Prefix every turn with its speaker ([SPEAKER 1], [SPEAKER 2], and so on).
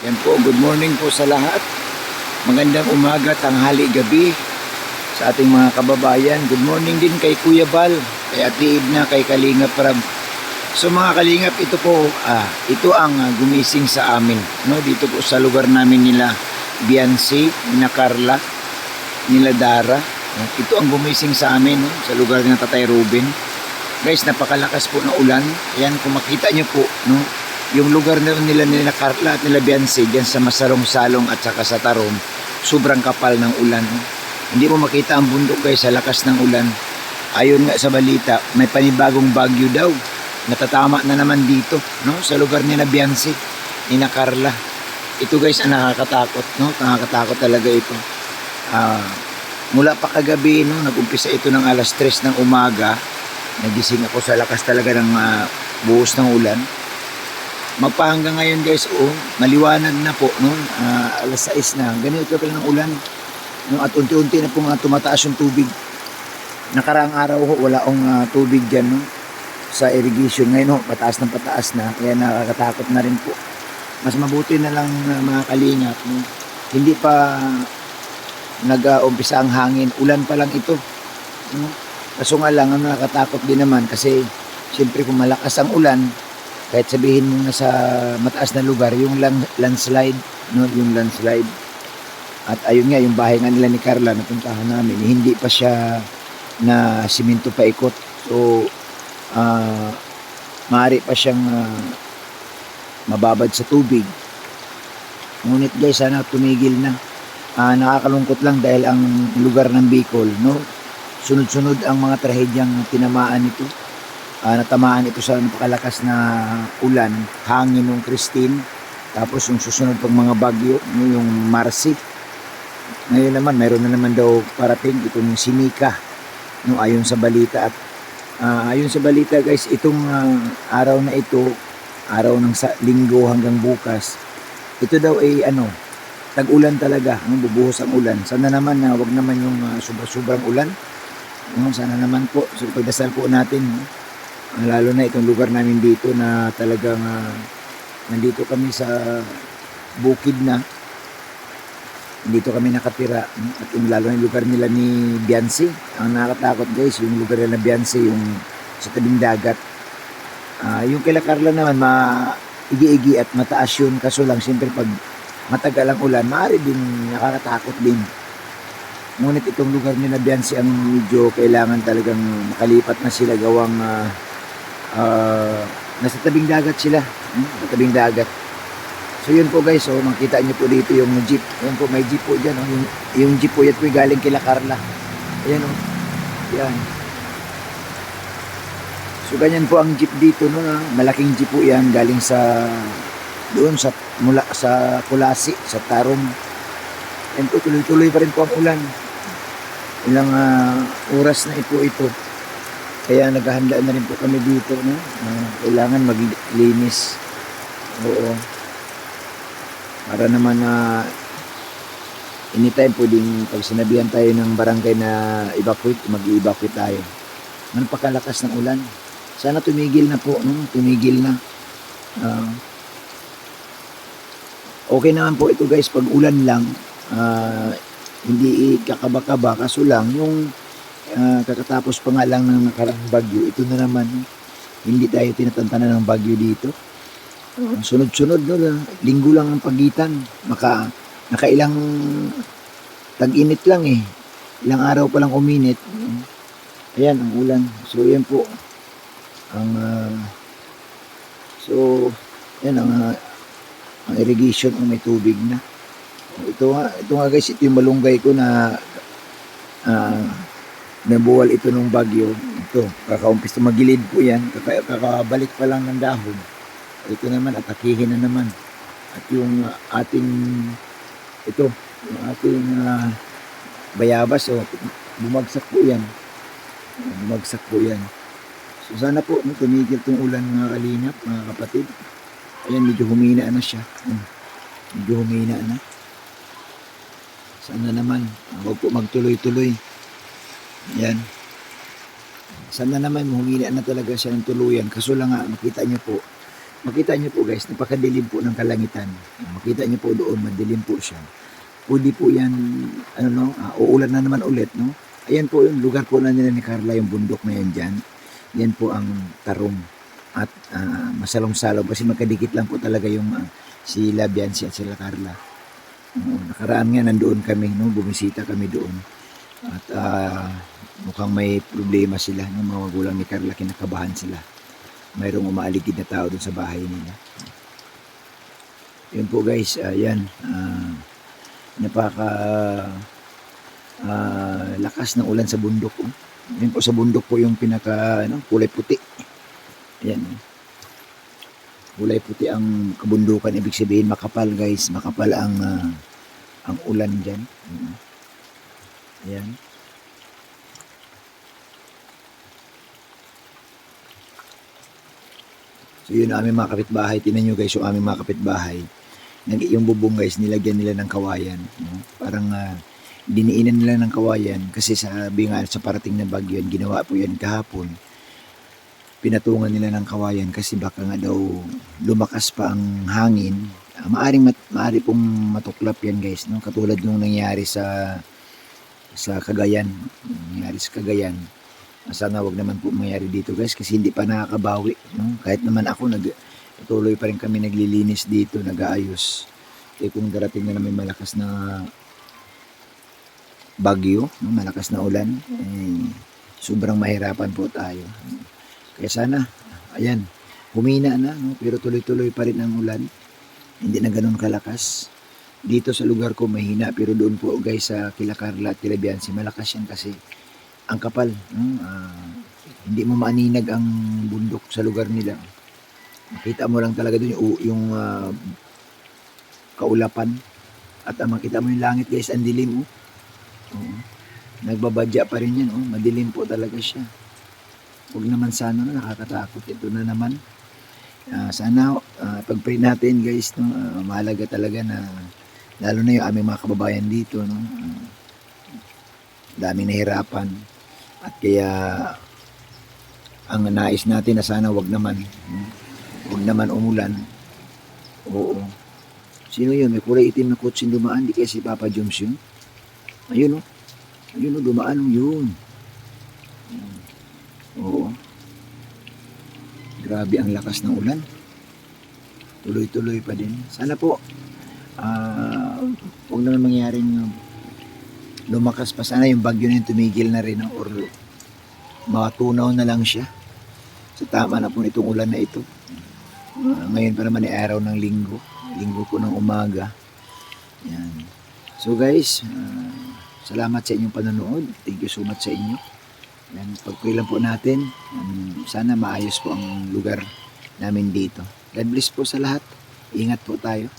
[SPEAKER 1] Yan po, good morning po sa lahat. Magandang umaga, tanghali, gabi sa ating mga kababayan. Good morning din kay Kuya Bal, kay Ate Edna, kay Kalinga Prab. So mga kalingap, ito po, ah, ito ang ah, gumising sa amin. No? Dito po sa lugar namin nila Biancy, nila Carla, nila Dara. No? Ito ang gumising sa amin no? sa lugar ng Tatay Ruben. Guys, napakalakas po ng ulan. Ayan, kung makita nyo po, no? Yung lugar na nila nila Carla at nila Biancy, dyan sa Masarong Salong at saka sa Tarom, sobrang kapal ng ulan. Hindi mo makita ang bundok guys sa lakas ng ulan. Ayon nga sa balita, may panibagong bagyo daw. Natatama na naman dito, no? Sa lugar ni na Biancy, ni na. Ito guys, ang nakakatakot, no? Nakakatakot talaga ito. Ah, mula pa kagabi, no? Nag-umpisa ito ng alas 3 ng umaga. Nagising ako sa lakas talaga ng ah, buhos ng ulan. Magpahanggang ngayon guys, oh, maliwanag na po, no? Ah, alas 6 na. Ganito pala ng ulan. No? At unti-unti na po nga tumataas yung tubig. Nakaraang araw ho, wala akong ah, tubig dyan, no? Sa irrigation. Ngayon ho, pataas ng pataas na. Kaya nakakatakot na rin po. Mas mabuti na lang ah, mga kalingap, no? Hindi pa nag-umpisa ang hangin. Ulan pa lang ito. No? Kaso nga lang, ang nakakatakot din naman kasi siyempre kung malakas ang ulan, kahit sabihin mo na sa mataas na lugar, yung lang, landslide, no, yung landslide. At ayun nga, yung bahay nga nila ni Carla, napuntahan namin, hindi pa siya na simento pa ikot. So, ah maaari pa siyang ah, mababad sa tubig. Ngunit guys, sana tumigil na. Ah, nakakalungkot lang dahil ang lugar ng Bicol, no? Sunod-sunod ang mga trahedyang tinamaan nito. Ah, natamaan ito sa napakalakas na ulan, hangin ng Christine, tapos yung susunod pang mga bagyo, yung Marcy. Ngayon naman, mayroon na naman daw parating itong Sinika, no, ayon sa balita. At ah, ayon sa balita guys, itong ah, araw na ito, araw ng sa, linggo hanggang bukas, ito daw ay ano, tag-ulan talaga, ang bubuhos ang ulan. Sana naman na wag naman yung ah, sobra-sobrang ulan. No, sana naman po, so pagdasal po natin, no? Lalo na itong lugar namin dito na talagang ah, nandito kami sa bukid na. Dito kami nakatira. At yung lalo na yung lugar nila ni Biancy ang nakakatakot guys yung lugar nila ni Biancy yung sa tabing dagat. Ah, yung kila Carla naman ma igi-igi at mataas yun. Kaso lang siyempre pag matagal ang ulan maaari din nakakatakot din. Ngunit itong lugar nila Biancy ang medyo kailangan talagang makalipat na sila gawang ah, ah, nasa tabing dagat sila. Hmm, tabing dagat. So yun po guys so makita nyo po dito yung jeep. Yan po may jeep po dyan oh. yung, yung jeep po yan po galing kila Carla. Ayan oh. Yan so ganyan po ang jeep dito no ah. malaking jeep po yan galing sa doon sa mula sa Kulasi sa Tarom yan po tuloy-tuloy pa rin po ang ulan. Ilang ah, oras na po ito kaya naghahanda na rin po kami dito no? Ah, kailangan maglinis. Oo. Para naman na anytime pwedeng pag sinabihan tayo ng barangay na evacuate mag-evacuate tayo. Man pakalakas ng ulan sana tumigil na po no? Tumigil na. Ah, okay naman po ito guys. Pag ulan lang ah, hindi kakaba-kaba kaso lang yung ah, kakatapos pa nga lang ng nakarang bagyo ito na naman hindi tayo tinatantanan ng bagyo dito. Ang sunod-sunod no linggo lang ang pagitan. Maka nakailang tag-init lang eh. Ilang araw pa lang uminit. Ayan ang ulan. So yan po. Ang ah, so yan ang ah, ang irrigation ang may tubig na. Ito nga ito nga guys ito yung malunggay ko na ah, nabuwal ito nung bagyo. Ito kakaumpis na magilid po yan. Kaka, kakabalik pa lang ng dahon. Ito naman atakihin na naman. At yung ating ito yung ating ah, bayabas oh, bumagsak po yan. Bumagsak po yan. So sana po no, tumigil tong ulan mga kalingap mga kapatid. Ayan medyo humina na siya. Hmm. medyo humina na. Sana naman huwag po magtuloy-tuloy yan sana naman humina na talaga siya ng tuluyan kaso lang nga makita niyo po makita niyo po guys, napakadilim po ng kalangitan. Makita niyo po doon, madilim po siya. Pwede po yan, ano no, ah, uulan na naman ulit, no? Ayan po yung lugar po na nila ni Carla, yung bundok na yan dyan. Yan po ang tarong at ah, masalong-salong kasi magkadikit lang po talaga yung ah, si Labiansi at sila Carla. Oo, nakaraan nga nandoon kami, no? bumisita kami doon. At ah, mukhang may problema sila, no? mga magulang ni Carla, kinakabahan sila. Mayroong umaaligid na tao doon sa bahay nila. Yun po guys, ayan. ah, napaka ah, lakas ng ulan sa bundok. Oh. Yun po sa bundok po yung pinaka ano, kulay puti. Ayan. Kulay puti ang kabundukan. Ibig sabihin makapal guys. Makapal ang ah, ang ulan dyan. Ayan. So yun ang aming mga kapitbahay. Tinan nyo guys yung aming mga kapitbahay. Yung bubong guys, nilagyan nila ng kawayan. No? Parang ah, diniinan nila ng kawayan kasi sabi nga sa parating na bagyo yan, ginawa po yan kahapon. Pinatungan nila ng kawayan kasi baka nga daw lumakas pa ang hangin. Ah, maaring mat, maari pong matuklap yan guys, no? Katulad nung nangyari sa sa Cagayan, nangyari sa Cagayan. Sana wag naman po mangyari dito guys kasi hindi pa nakakabawi, no? Kahit naman ako nag tuloy pa rin kami naglilinis dito, nag-aayos. Eh kung darating na naman malakas na bagyo, no? malakas na ulan, eh, sobrang mahirapan po tayo. Kaya sana, ayan, humina na, no? pero tuloy-tuloy pa rin ang ulan. Hindi na ganun kalakas. Dito sa lugar ko mahina, pero doon po guys sa Kila Carla at Kila Biansi, malakas yan kasi ang kapal. No? Ah, hindi mo maaninag ang bundok sa lugar nila. Makita mo lang talaga doon yung, yung ah, kaulapan. At ah, makita mo yung langit guys, ang dilim. Oh. Oo. Nagbabadya pa rin yan. Oh. Madilim po talaga siya. Huwag naman sana na nakakatakot. Ito na naman. Ah, sana uh, pag-pray natin guys, no, ah, mahalaga talaga na lalo na yung aming mga kababayan dito. No, daming nahirapan. At kaya ang nais natin na sana wag naman. Wag naman umulan. Oo. Sino yun? May kulay itim na kutsin dumaan. Di kaya si Papa Joms yun? Ayun o. Ayun o, dumaan o yun. Oo. Grabe ang lakas ng ulan. Tuloy-tuloy pa din. Sana po, ah, huwag naman mangyaring lumakas pa. Sana yung bagyo na yun tumigil na rin no? or matunaw na lang siya. So tama na po itong ulan na ito. Ah, ngayon pa naman ay araw ng linggo. Linggo po ng umaga. Yan. So guys, ah, salamat sa inyong panonood. Thank you so much sa inyo. Yan, pagpray lang po natin. um, sana maayos po ang lugar namin dito. God bless po sa lahat. Ingat po tayo.